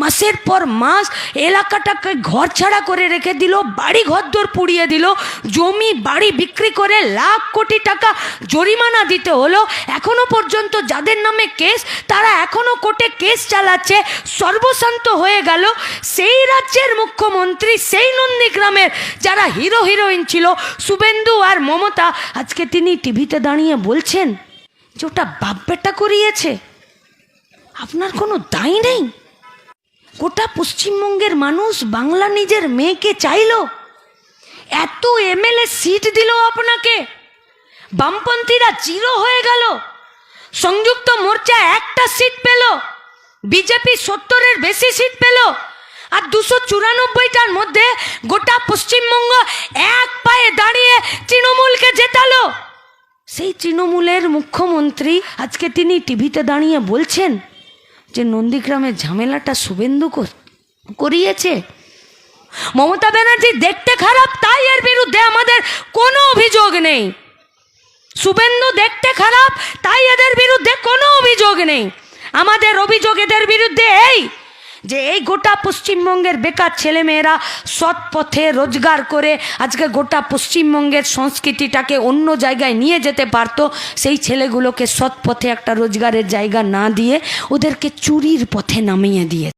মাসের পর মাস এলাকাটাকে ঘর ছাড়া করে রেখে দিল, বাড়ি ঘরদোর পুড়িয়ে দিল, জমি, বাড়ি বিক্রি করে লাখ কোটি টাকা জরিমানা দিতে হলো। এখনও পর্যন্ত যাদের নামে কেস, তারা এখনও কোর্টে কেস চালাচ্ছে, সর্বশান্ত হয়ে গেল। সেই রাজ্যের মুখ্যমন্ত্রী, সেই নন্দীগ্রামের যারা হিরো, হিরোইন ছিল, শুভেন্দু আর মমতা, আজকে তিনি টিভিতে দাঁড়িয়ে বলছেন যে ওটা বাপ বেটা করিয়েছে। আপনার কোনো দায় নেই? গোটা পশ্চিমবঙ্গের মানুষ বাংলা নিজের মেয়েকে চাইলো। এত এমএলএ সিট দিল আপনাকে। বামপন্থীরা জিরো হয়ে গেল। সংযুক্ত মোর্চা একটা সিট পেল। বিজেপি সত্তরের বেশি সিট পেল। আর দুশো চুরানব্বইটার মধ্যে গোটা পশ্চিমবঙ্গ এক পায়ে দাঁড়িয়ে তৃণমূলকে জেতালো। সেই তৃণমূলের মুখ্যমন্ত্রী আজকে তিনি টিভিতে দাঁড়িয়ে বলছেন যে নন্দীগ্রামের ঝামেলাটা শুভেন্দু করিয়েছে। মমতা ব্যানার্জি দেখতে খারাপ, তাই এর বিরুদ্ধে আমাদের কোনো অভিযোগ নেই। শুভেন্দু দেখতে খারাপ, তাই এদের বিরুদ্ধে কোনো অভিযোগ নেই। আমাদের অভিযোগ এদের বিরুদ্ধে এই যে এই গোটা পশ্চিমবঙ্গের বেকার ছেলেমেয়েরা সৎ পথে রোজগার করে আজকে গোটা পশ্চিমবঙ্গের সংস্কৃতিটাকে অন্য জায়গায় নিয়ে যেতে পারতো, সেই ছেলেগুলোকে সৎ পথে একটা রোজগারের জায়গা না দিয়ে ওদেরকে চুরির পথে নামিয়ে দিয়ে